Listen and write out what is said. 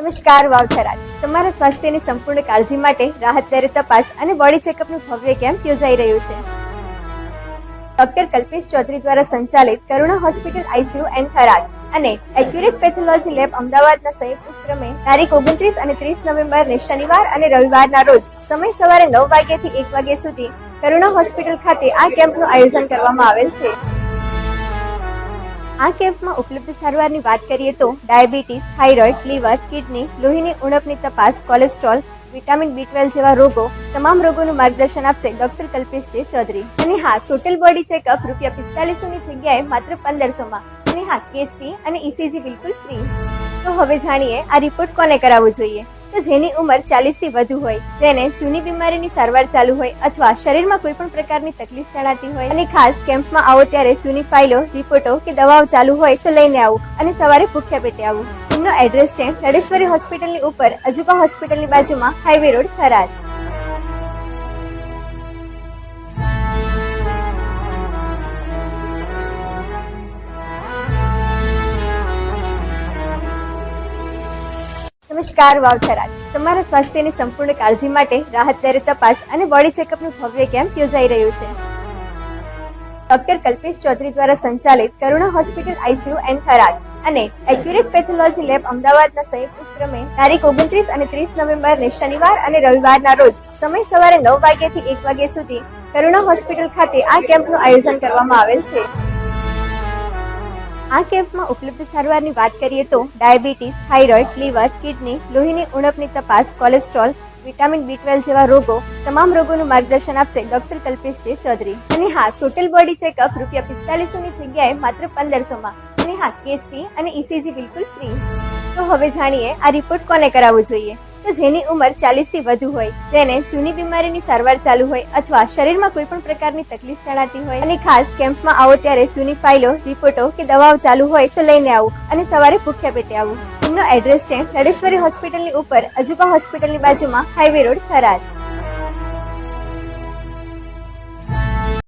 નમસ્કાર વાવથરા તમારા સ્વાસ્થ્યની સંપૂર્ણ કાળજી માટે રાહત તપાસ અને બોડી ચેકઅપનું ભવ્ય કેમ્પ યોજાઈ રહ્યું છે. ડોક્ટર કલ્પેશ ચૌધરી દ્વારા સંચાલિત Karuna hospital ICU and Tharad અને એક્યુરેટ પેથોલોજી લેબ અમદાવાદના સંયુક્ત ઉપક્રમે તારીખ ઓગણત્રીસ અને ત્રીસ નવેમ્બરને શનિવાર અને રવિવારના રોજ સમય સવારે નવ વાગ્યાથી એક વાગ્યા સુધી કરુણા હોસ્પિટલ ખાતે આ કેમ્પનું આયોજન કરવામાં આવેલ છે. આ કેમ્પમાં ઉપલબ્ધ સારવારની વાત કરીએ તો ડાયાબિટીસ, થાઇરોઇડ, લીવર, કિડની, લોહીની ઉણપની તપાસ, કોલેસ્ટ્રોલ, વિટામિન બી ટ્વેલ્વ જેવા રોગો તમામ રોગોનું માર્ગદર્શન આપશે ડોક્ટર કલ્પેશ જે ચૌધરી. અને હા ટોટલ બોડી ચેકઅપ રૂપિયા પિસ્તાલીસો ની જગ્યાએ માત્ર પંદરસો માં અને હા કેસ ફી અને ઇસીજી બિલકુલ ફ્રી તો હવે જાણીએ, આ રિપોર્ટ કોને કરાવવો જોઈએ? તો જેની ઉંમર ચાલીસથી વધુ હોય, જેને જૂની બીમારીની સારવાર ચાલુ હોય અથવા શરીરમાં કોઈ પણ પ્રકારની તકલીફ જણાતી હોય અને ખાસ કેમ્પમાં આવો ત્યારે જૂની ફાઇલો, રિપોર્ટો કે દવાઓ ચાલુ હોય તો લઈને આવું અને સવારે ભૂખ્યા પેટે આવું. એમનો એડ્રેસ છે નડેશ્વરી હોસ્પિટલની ઉપર અજુબા હોસ્પિટલની બાજુમાં હાઈવે રોડ થરાદ. નમસ્કાર, વાવથરાજ. તમારા સ્વાસ્થ્યની સંપૂર્ણ કાળજી માટે રાહત તપાસ અને બોડી ચેકઅપનું ભવ્ય કેમ્પ યોજાઈ રહ્યું છે. ડોક્ટર કલ્પેશ ચૌધરી દ્વારા સંચાલિત Karuna hospital ICU and Tharad અને એક્યુરેટ પેથોલોજી લેબ અમદાવાદના સંયુક્ત ઉપક્રમે તારીખ ઓગણત્રીસ અને ત્રીસ નવેમ્બરને શનિવાર અને રવિવારના રોજ સમય સવારે નવ વાગ્યાથી એક વાગ્યા સુધી કરુણા હોસ્પિટલ ખાતે આ કેમ્પનું આયોજન કરવામાં આવેલ છે. આ કેમ્પમાં ઉપલબ્ધ સારવારની વાત કરીએ તો ડાયાબિટીસ, થાઇરોઇડ, લીવર, કિડની, લોહીની ઉણપની તપાસ, કોલેસ્ટ્રોલ, વિટામિન બી ટ્વેલ્વ જેવા રોગો તમામ રોગોનું માર્ગદર્શન આપશે ડોક્ટર કલ્પેશ ચૌધરી. અને હા ટોટલ બોડી ચેકઅપ રૂપિયા પિસ્તાલીસો ની જગ્યાએ માત્ર પંદરસો માં અને હા કેસી અને ઇસીજી બિલકુલ ફ્રી તો હવે જાણીએ આ રિપોર્ટ કોને કરાવવો જોઈએ? તો જેની ઉંમર ચાલીસથી વધુ હોય, જેને જૂની બીમારીની સારવાર ચાલુ હોય અથવા શરીરમાં કોઈ પણ પ્રકારની તકલીફ જણાતી હોય અને ખાસ કેમ્પમાં આવો ત્યારે જૂની ફાઇલો, રિપોર્ટો કે દવાઓ ચાલુ હોય તો લઈને આવું અને સવારે ભૂખ્યા પેટે આવું. એમનો એડ્રેસ છે નડેશ્વરી હોસ્પિટલની ઉપર, અજુબા હોસ્પિટલની બાજુમાં, હાઈવે રોડ, થરાદ.